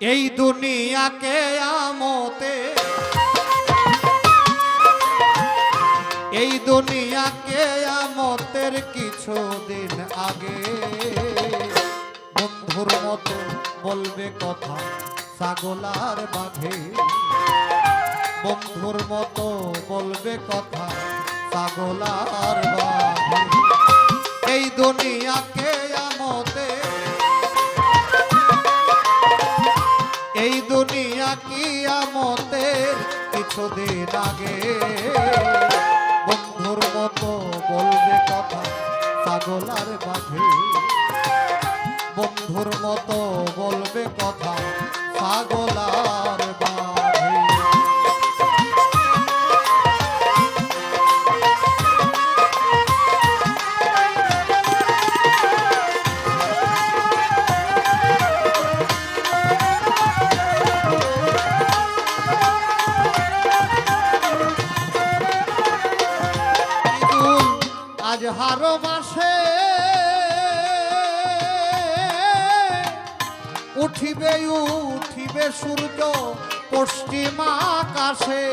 এই দুনিয়াকে আমতে। এই দুনিয়াকে আমতের কিছু দিন আগে। বন্ধুর মতো বলবে কথা ছাগলার বাঘে। বন্ধুর মতো বলবে কথা ছাগলার বাঘে। এই দুনিয়াকে আমতে এই দুনিয়া কি আমতের কিছুদিন আগে? বন্ধুর মতো বলবে কথা ছাগলার বাঘে বন্ধুর মতো বলবে কথা ছাগলার আজহার মাসে উঠিবে উঠিবে সূর্য পশ্চিম আকাশে।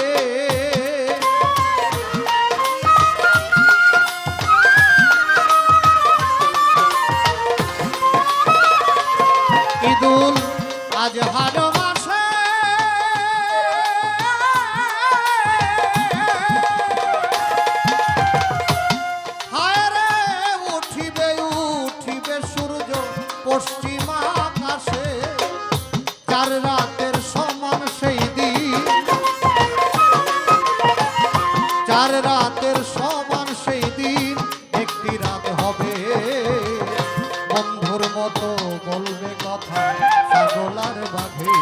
রাতের সমান সেই দিন একটি রাত হবে। বন্ধুর মতো বলবে কথা ছাগলার বাঘে।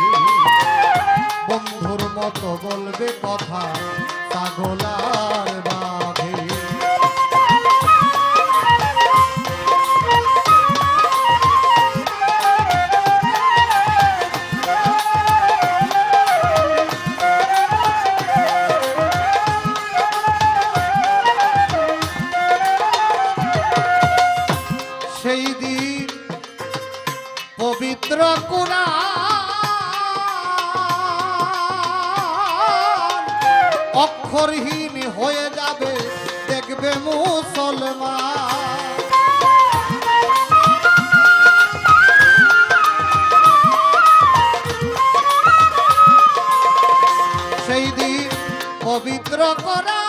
বন্ধুর মতো বলবে কথা ছাগলার বাঘে। অক্ষরহীন হয়ে যাবে দেখবে মুসলমান। সেই দিন পবিত্র করা।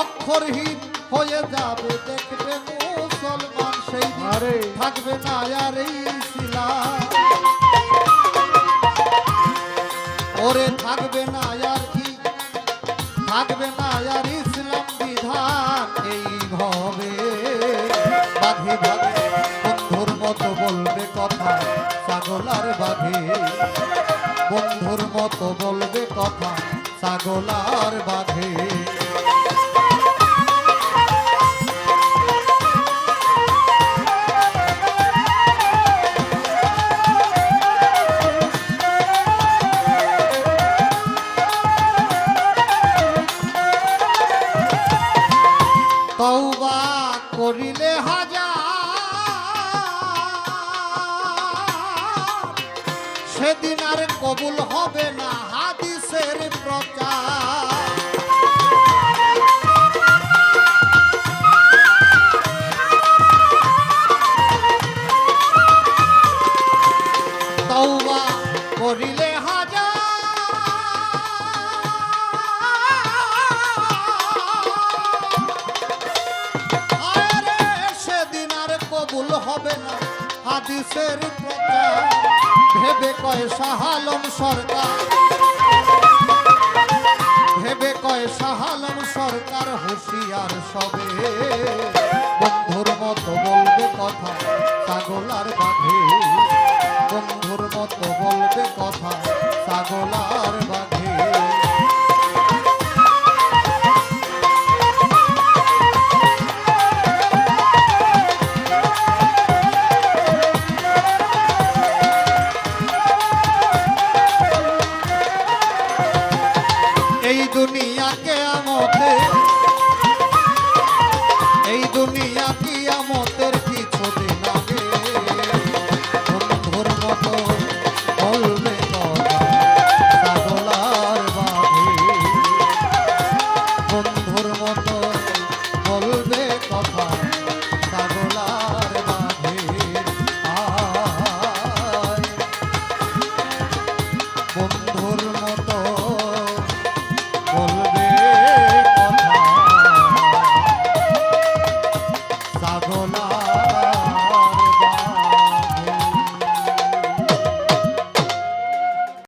অক্ষরহীন হয়ে যাবে দেখবে মুসলমান। সেই। থাকবে না আর এই থাকবে না আর কি? থাকবে না আর ইসলাম বিধান, এই ভবে বন্ধুর মতো বলবে কথা, ছাগলার বাঘে বন্ধুর মতো বলবে কথা বাঘে সেদিন আর কবুল হবে না হাদিসের প্রচার। হাদিসের প্রচার। ভেবে কয় শাহালম সরকার। ভেবে কয় শাহালম সরকার হুঁশিয়ার সবে। বন্ধুর মতো বলবে কথা, ছাগলার বাঘে। বন্ধুর মতো বলবে কথা, ছাগলার বাঘে। দুনিয়াকে আমতে